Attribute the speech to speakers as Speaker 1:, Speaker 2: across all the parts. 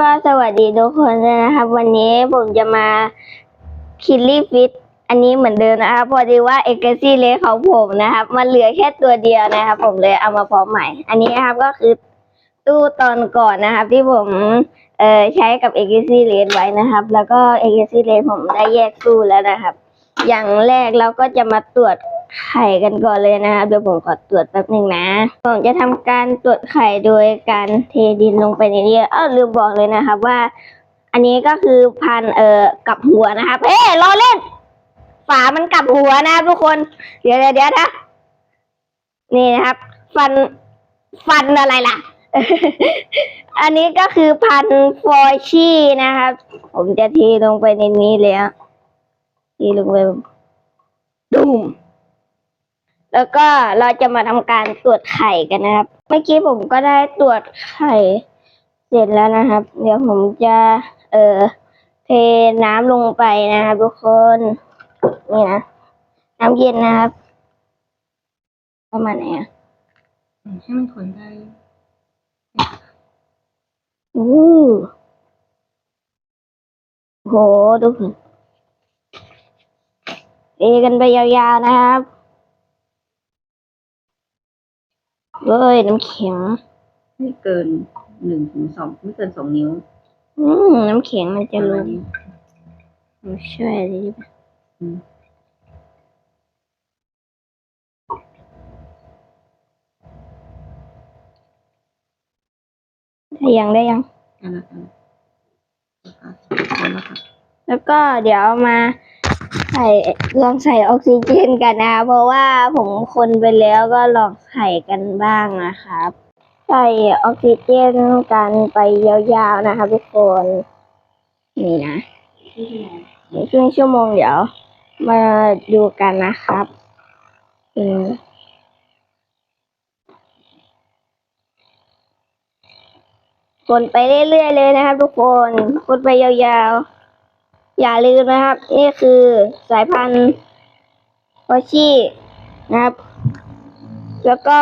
Speaker 1: ก็สวัสดีทุกคนด้วยนะครับ วันนี้ผมจะมาคิดลี่ฟิตอันนี้เหมือนเดิมนะครับ พอดีว่าเอกซี่เลของผมนะครับ มันเหลือแค่ตัวเดียวนะครับ ผมเลยเอามาพร้อมใหม่ อันนี้นะครับก็คือตู้ตอนก่อนนะครับ ที่ผมเอ่อใช้กับเอกซี่เลไว้นะครับ แล้วก็เอกซี่เลผมได้แยกตู้แล้วนะครับ อย่างแรกเราก็จะมาตรวจ ไข่กันก่อนเลยนะครับเดี๋ยวผมขอตรวจแป๊บหนึ่งนะ ผมจะทำการตรวจไข่โดยการเทดินลงไปในนี้เออลืมบอกเลยนะครับว่า อันนี้ก็คือพันเอ่อกับหัวนะครับเอ้ยรอเล่น ฝามันกับหัวนะทุกคน เดี๋ยวเดี๋ยวนะนี่นะครับ ฟันฟันอะไรล่ะ อันนี้ก็คือพันฟอยชี่นะครับ ผมจะเทลงไปในนี้แล้วเทลงไปดุม แล้วก็เราจะมาทำการตรวจไข่กันนะครับ เมื่อกี้ผมก็ได้ตรวจไข่เสร็จแล้วนะครับ เดี๋ยวผมจะเอ่อเทน้ำลงไปนะครับทุกคนนี่นะน้ำเย็นนะครับ ประมาณไหนอะ
Speaker 2: ให้มันคนได้
Speaker 1: อู้โหดูสิเอกันไปยาวๆนะครับ เฮ้ยน้ำแข็ง
Speaker 2: ไม่เกินหนึ่งถึงสองไม่เกินสองนิ้ว
Speaker 1: อืมน้ำแข็งมันจะ
Speaker 2: ประ
Speaker 1: ล
Speaker 2: มาณ
Speaker 1: ง
Speaker 2: นี้
Speaker 1: ไม่ใช่ดิ
Speaker 2: อืม
Speaker 1: ได้ยังได้ยัง
Speaker 2: อันละอันละอันละค่ะ
Speaker 1: แล้วก็เดี๋ยวเอามา ใส่ลองใส่ออกซิเจนกันนะเพราะว่าผมคนไปแล้วก็ลองใส่กันบ้างนะครับ ใส่ออกซิเจนกันไปยาวๆนะคะทุกคนนี่นะในครึ่งชั่วโมงเดี๋ยว มาดูกันนะครับอืมคนไปเรื่อยๆเลยนะครับทุกคนคนไปยาวๆ อย่าลืมนะครับ นี่คือสายพันธุ์วอชี่นะครับ แล้วก็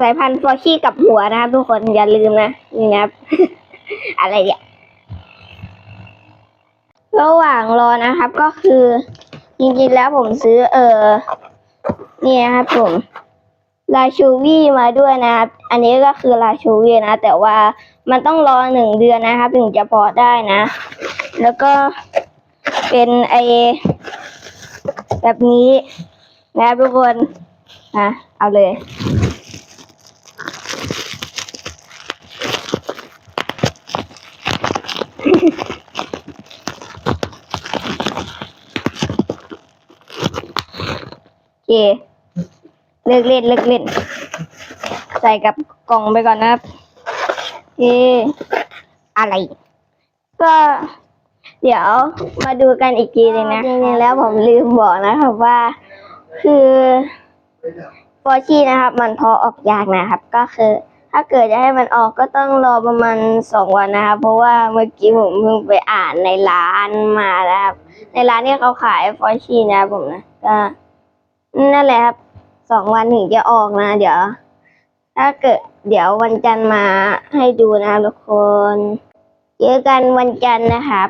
Speaker 1: สายพันธุ์ฟอชี่กับหัวนะครับ ทุกคนอย่าลืมนะนี่นะครับ อะไรเนี่ยระหว่างรอนะครับก็คือ จริงๆแล้วผมซื้อ เออนี่นะครับผมลาชูวี่มาด้วยนะครับ อันนี้ก็คือลาชูวี่นะ แต่ว่า มันต้องรอหนึ่งเดือนนะครับถึงจะเพาะได้นะ แล้วก็เป็นไอแบบนี้นะครับทุกคนนะเอาเลยเคเลิกเล่นเลิกเล่น ใส่กับกล่องไปก่อนนะครับ โอเคอะไร ก็เดี๋ยวมาดูกันอีกทีหนึงนะจริงๆแล้วผมลืมบอกนะครับว่า คือฟอชี่นะครับ มันพอออกยากนะครับ ก็คือ ถ้าเกิดจะให้มันออกก็ต้องรอประมาณสองวันนะครับ เพราะว่าเมื่อกี้ผมเพิ่งไปอ่านในร้านมานะครับ ในร้านที่เขาขายฟอชี่นะครับผมนะก็นั่นแหละครับสองวันถึงจะออกนะ เดี๋ยว ถ้าเกิด เดี๋ยววันจันทร์มาให้ดูนะทุกคน เจอกันวันจันทร์นะครับ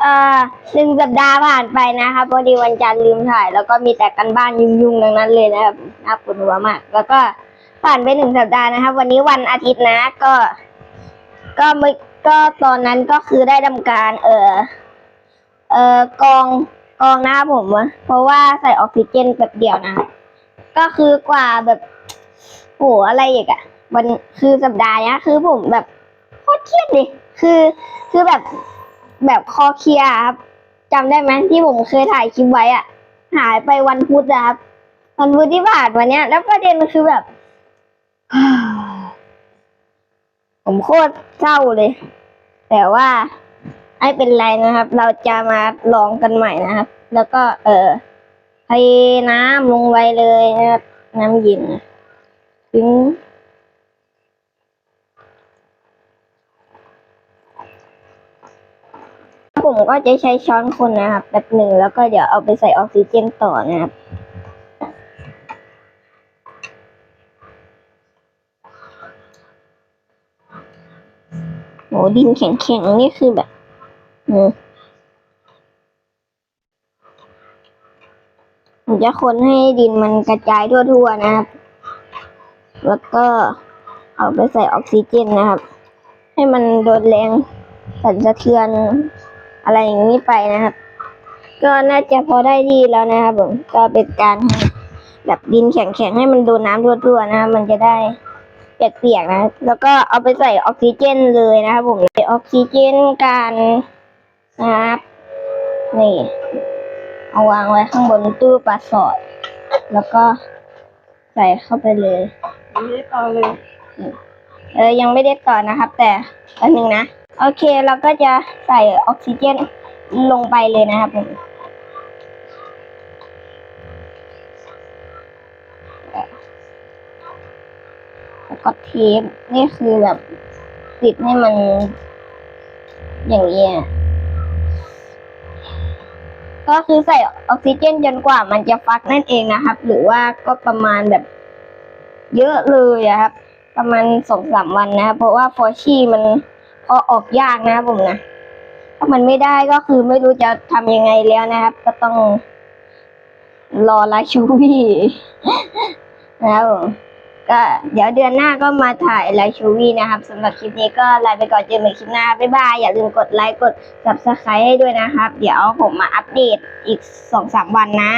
Speaker 1: เอ่อหนึ่งสัปดาห์ผ่านไปนะครับพอดีวันจันทร์ลืมถ่าย แล้วก็มีแต่กันบ้านยุ่งๆดังนั้นเลยนะครับน่าปวดหัวมาก แล้วก็ผ่านไปหนึ่งสัปดาห์นะครับ วันนี้วันอาทิตย์นะ ก็ ก็เมื่อก็ตอนนั้นก็คือได้ทำการ เออเออกองกองหน้าผมอะเพราะว่าใส่ออกซิเจนแบบเดียวนะ ก็คือกว่าแบบ โหอะไรอีกอะวันคือสัปดาห์นี้คือผมแบบโคตรเครียดเลยคือคือแบบแบบคอเคลียครับจำได้ไหมที่ผมเคยถ่ายคลิปไว้อะหายไปวันพุธนะครับ วันพุธที่ผ่านวันเนี้ย แล้วประเด็นมันคือแบบ ผมโคตรเศร้าเลย แต่ว่าไม่เป็นไรนะครับ เราจะมาลองกันใหม่นะครับ แล้วก็ เออเทน้ำลงไปเลยนะครับ น้ำเย็นนะ ถึงผมก็จะใช้ช้อนคนนะครับแบบหนึ่งแล้วก็เดี๋ยวเอาไปใส่ออกซิเจนต่อนะครับโหดินแข็งๆนี่คือแบบอืผมจะคนให้ดินมันกระจายทั่วๆนะครับ แล้วก็เอาไปใส่ออกซิเจนนะครับ ให้มันโดนแรงสั่นสะเทือนอะไรอย่างนี้ไปนะครับ ก็น่าจะพอได้ดีแล้วนะครับผมก็เป็นการแบบดินแข็งๆให้มันโดนน้ำทั่วๆนะครับมันจะได้เปียกๆนะ แล้วก็เอาไปใส่ออกซิเจนเลยนะครับผมใส่ออกซิเจนกันนะครับ นี่ เอาวางไว้ข้างบนตู้ปลาสอด แล้วก็ใส่เข้าไปเลย
Speaker 2: ไม่ได้ต่อเลย
Speaker 1: เออยังไม่ได้ต่อนะครับ แต่อันหนึ่งนะ โอเคเราก็จะใส่ออกซิเจนลงไปเลยนะครับผมแล้วก็เทปนี่คือแบบติดให้มัน อย่างนี้ยก็คือใส่ออกซิเจนจนกว่ามันจะฟักนั่นเองนะครับ หรือว่าก็ประมาณแบบ เยอะเลยอะครับ ประมาณสองสามวันนะครับเพราะว่าฟอชี่มันเอออกยากนะครับผมนะถ้ามันไม่ได้ก็คือไม่รู้จะทำยังไงแล้วนะครับ ก็ต้องรอลาชูวี่นะครับก็เดี๋ยวเดือนหน้าก็มาถ่ายลาชูวี่นะครับสำหรับคลิปนี้ก็ลาไปก่อนเจอกันใหม่คลิปหน้า บ๊ายบาย อย่าลืมกดไลค์กด subscribe ให้ด้วยนะครับ เดี๋ยวผมมาอัปเดตอีกสองสามวันนะ